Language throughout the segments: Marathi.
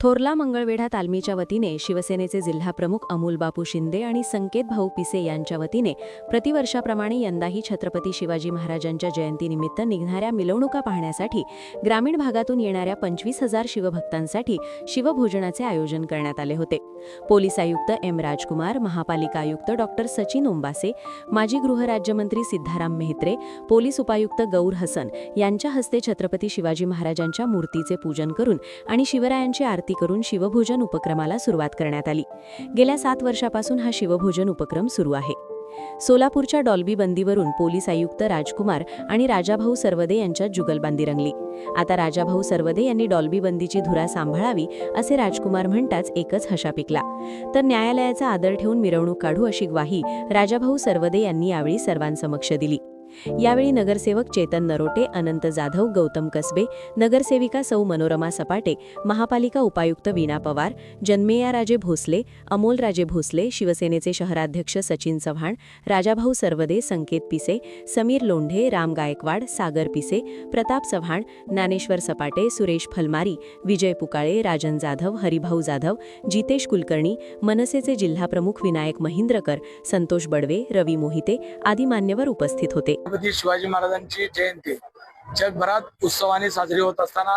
थोरला मंगळवेढा तालमीच्या वतीने शिवसेनेचे जिल्हाप्रमुख अमोल बापू शिंदे आणि संकेत भाऊ पिसे यांच्या वतीने प्रतिवर्षाप्रमाणे यंदाही छत्रपती शिवाजी महाराजांच्या जयंतीनिमित्त निघणाऱ्या मिरवणुका पाहण्यासाठी ग्रामीण भागातून येणाऱ्या पंचवीस हजार शिवभक्तांसाठी शिवभोजनाचे आयोजन करण्यात आले होते. पोलीस आयुक्त एम राजकुमार महापालिका आयुक्त डॉक्टर सचिन ओंबासे माजी गृहराज्यमंत्री सिद्धाराम मेहत्रे पोलीस उपायुक्त गौर हसन यांच्या हस्ते छत्रपती शिवाजी महाराजांच्या मूर्तीचे पूजन करून आणि शिवरायांची आरती करून शिवभोजन उपक्रमाला सुरुवात करण्यात आली. गेल्या सात वर्षापासून हा शिवभोजन उपक्रम सुरू आहे. सोलापूरच्या डॉल्बी बंदीवरून पोलीस आयुक्त राजकुमार आणि राजाभाऊ सर्वदे यांच्यात जुगलबंदी रंगली. आता राजाभाऊ सर्वदे यांनी डॉल्बी बंदीची धुरा सांभाळावी असे राजकुमार म्हणताच एकच हशा पिकला. तर न्यायालयाचा आदर ठेवून मिरवणूक काढू अशी ग्वाही राजाभाऊ सर्वदे यांनी यावेळी सर्वांसमक्ष दिली. यावेळी नगरसेवक चेतन नरोटे अनंत जाधव गौतम कसबे नगरसेविका सौ मनोरमा सपाटे महापालिका उपायुक्त वीणा पवार जन्मेयाराजे भोसले अमोलराजे भोसले शिवसेनेचे शहराध्यक्ष सचिन चव्हाण राजाभाऊ सर्वदे संकेत पिसे समीर लोंढे राम गायकवाड सागर पिसे प्रताप चव्हाण ज्ञानेश्वर सपाटे सुरेश फलमारी विजय पुकाळे राजन जाधव हरिभाऊ जाधव जितेश कुलकर्णी मनसेचे जिल्हाप्रमुख विनायक महिंद्रकर संतोष बडवे रवी मोहिते आदी मान्यवर उपस्थित होते. छत्रपती शिवाजी महाराजांची जयंती. जगभरात उत्सवाने साजरी होत असताना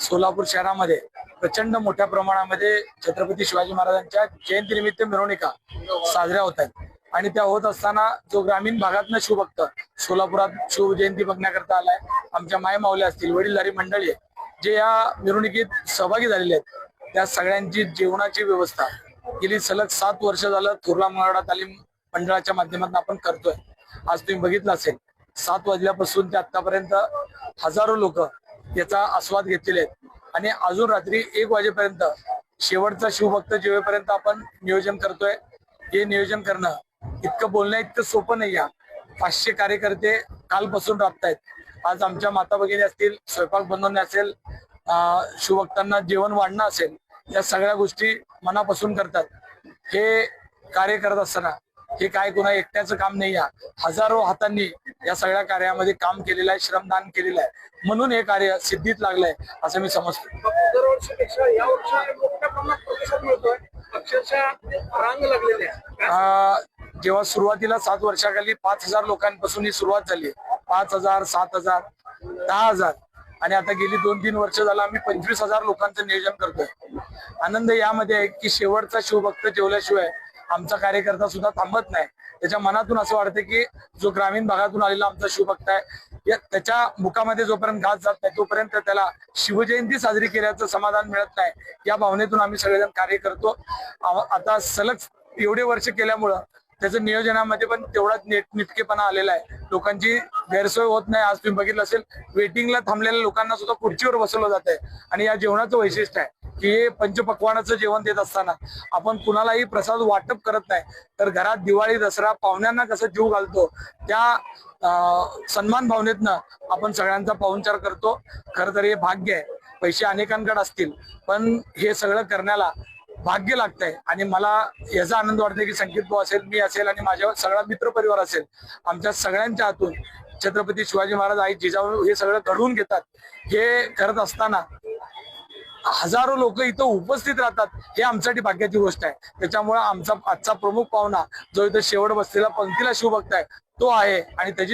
सोलापूर शहरामध्ये प्रचंड मोठ्या प्रमाणामध्ये छत्रपती शिवाजी महाराजांच्या जयंतीनिमित्त मिरवणुका साजऱ्या होत आहेत. आणि त्या होत असताना जो ग्रामीण भागातनं शिवभक्त सोलापुरात शिवजयंती बघण्याकरता आलाय आमच्या माय माऊल्या असतील वडीलधारी मंडळी जे या मिरवणुकीत सहभागी झालेले आहेत त्या सगळ्यांची जेवणाची व्यवस्था गेली सलग सात वर्ष झालं थोरला मंगळा तालीम मंडळाच्या माध्यमातून आपण करतोय. आज तुम्ही बघितलं असेल. सात वाजल्यापासून ते आतापर्यंत हजारो लोक याचा आस्वाद घेतलेले आहेत. आणि अजून रात्री एक वाजेपर्यंत शेवटचा शिवभक्त जेवेपर्यंत आपण नियोजन करतोय हे नियोजन करणं इतकं बोलणं इतकं सोपं नाही या पाचशे कार्यकर्ते कालपासून राबतायत. आज आमच्या माता भगिनी असतील स्वयंपाक बनवणे असेल अं, शिवभक्तांना जेवण वाढणं असेल या सगळ्या गोष्टी मनापासून करतात. हे कार्य करत असताना हे काय कोणा एकट्याचं काम नाही आहे हजारो हातांनी या सगळ्या कार्यामध्ये काम केलेलं आहे श्रमदान केलेलं आहे. म्हणून हे कार्य सिद्धीत लागलंय असं मी समजतो. दरवर्षीपेक्षा या वर्षी मोठ्या प्रमाणात प्रतिसाद मिळतोय. अक्षरशः रांग लागलेली आहे अं, जेव्हा सुरुवातीला सात वर्षाखाली पाच हजार लोकांपासून ही सुरुवात झाली. पाच हजार सात हजार दहा हजार. आणि आता गेली दोन तीन वर्ष झालं आम्ही पंचवीस हजार लोकांचं नियोजन करतोय. आनंद यामध्ये आहे की शेवटचा शिवभक्त जेवल्याशिवाय आमचा कार्यकर्ता सुद्धा थांबत नाही. त्याच्या मनातून असं वाटतं की जो ग्रामीण भागातून आलेला आमचा शिवभक्त आहे त्याच्या मुखामध्ये जोपर्यंत घास जात नाही तोपर्यंत त्याला शिवजयंती साजरी केल्याचं समाधान मिळत नाही. या भावनेतून आम्ही सगळेजण कार्य करतो. आता सलग एवढे वर्ष केल्यामुळं त्याचं नियोजनामध्ये पण तेवढाच नेट निटकेपणा आलेला आहे. लोकांची गैरसोय होत नाही आज तुम्ही बघितलं असेल वेटिंगला थांबलेल्या लोकांना सुद्धा खुर्चीवर बसवलं जात आहे आणि या जेवणाचं वैशिष्ट्य आहे. की हे पंचपक्वानाचं जेवण देत असताना आपण कुणालाही प्रसाद वाटप करत नाही. तर घरात दिवाळी दसरा पाहुण्यांना कसं जीव घालतो त्या सन्मान भावनेतनं आपण सगळ्यांचा पाहुणचार करतो. खरं तर हे भाग्य आहे. पैसे अनेकांकडे असतील पण हे सगळं करण्याला भाग्य लागतंय. आणि मला याचा आनंद वाटतोय की संकेत भाऊ असेल मी असेल आणि माझ्या सगळा मित्र परिवार असेल आमच्या सगळ्यांच्या हातून छत्रपती शिवाजी महाराज आई जिजाऊ हे सगळं घडवून घेतात. हे करत असताना हजारो लोक इथं उपस्थित राहतात. हे आमच्यासाठी भाग्याची गोष्ट आहे. त्याच्यामुळे आमचा आजचा प्रमुख पाहुणा जो इथं शेवट बसलेला पंक्तीला शिवभक्त आहे तो आहे. आणि त्याची